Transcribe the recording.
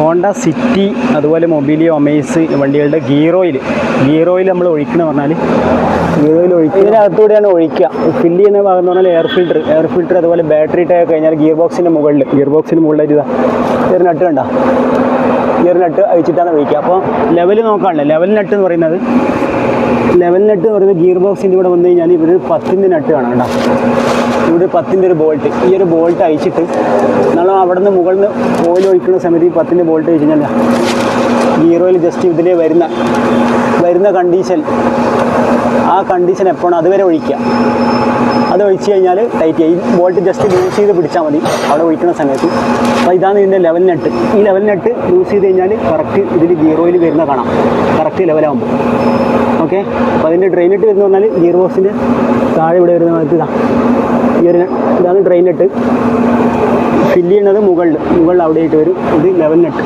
Honda City അതുപോലെ മൊബിലിയോ ഒമേസ് വണ്ടികളുടെ gear oil gear oil നമ്മൾ ഒഴിക്കണ പറഞ്ഞാൽ ഗിയർ ഓയിൽ ഒഴിക്കുക. ഇതിനകത്തൂടെയാണ് ഒഴിക്കുക. ഫില്ല് ചെയ്യുന്ന ഭാഗം എന്ന് പറഞ്ഞാൽ എയർ ഫിൽറ്റർ എയർ ഫിൽറ്റർ അതുപോലെ ബാറ്ററി ടയർ കഴിഞ്ഞാൽ ഗിയർ ബോക്സിന്റെ മുകളിൽ ഗിയർ ബോക്സിന്റെ മുകളിലായിട്ട് ഇതാ. ഗിയർ നട്ട് കണ്ട? ഗിയർ നട്ട് അഴിച്ചിട്ടാണ് ഒഴിക്കുക. അപ്പോൾ ലെവൽ നോക്കാണല്ലോ. ലെവൽ നട്ട് എന്ന് പറയുന്നത്. ലെവൽ നട്ട് എന്ന് പറയുന്നത് ഗിയർ ബോക്സിന്റെ ഇവിടെ വന്നു കഴിഞ്ഞാൽ ഇവിടെ ഒരു പത്തിന്റെ നട്ട് കാണാം കേട്ടോ. ഇവിടെ പത്തിന്റെ ഒരു ബോൾട്ട് ഈ ഒരു ബോൾട്ട് അയച്ചിട്ട് നമ്മൾ അവിടെ നിന്ന് മുകളിൽ നിന്ന് ഓയിൽ ഒഴിക്കുന്ന സമയത്ത് ഈ പത്തിന്റെ ബോൾട്ട് വെച്ച് കഴിഞ്ഞാൽ ഗിയർ ഓയിൽ ജസ്റ്റ് ഇതിലേ വരുന്ന വരുന്ന കണ്ടീഷൻ ആ കണ്ടീഷൻ എപ്പോഴാണ് അതുവരെ ഒഴിക്കുക. അത് ഒഴിച്ച് കഴിഞ്ഞാൽ ടൈറ്റ് ചെയ്യും ബോൾട്ട് ജസ്റ്റ് ലൂസ് ചെയ്ത് പിടിച്ചാൽ മതി. അവിടെ ഒഴിക്കുന്ന സമയത്ത്. അപ്പോൾ ഇതാണ് ഇതിന്റെ ലെവൽ നെട്ട് ഈ ലെവൽ നെട്ട് ലൂസ് ചെയ്ത് കഴിഞ്ഞാൽ കറക്റ്റ് ഇതിൽ ഗിയർ ഓയിൽ വരുന്ന കാണാം. കറക്റ്റ് ലെവലാകുമ്പോൾ ഓക്കെ അപ്പോൾ അതിന്റെ ഡ്രെയിനിട്ട് വരുന്ന പറഞ്ഞാൽ ഗിയർ ബോക്സിന്റെ താഴെ ഇവിടെ വരുന്ന ഭാഗത്ത് ഇതാ. ഈ ഒരു ഇതാണ് ഡ്രെയിൻ ഇട്ട് ഫില്ല് ചെയ്യുന്നത് മുകളിൽ മുകളിൽ അവിടെ ആയിട്ട് വരും. ഇത് ലെവൽ നട്ട്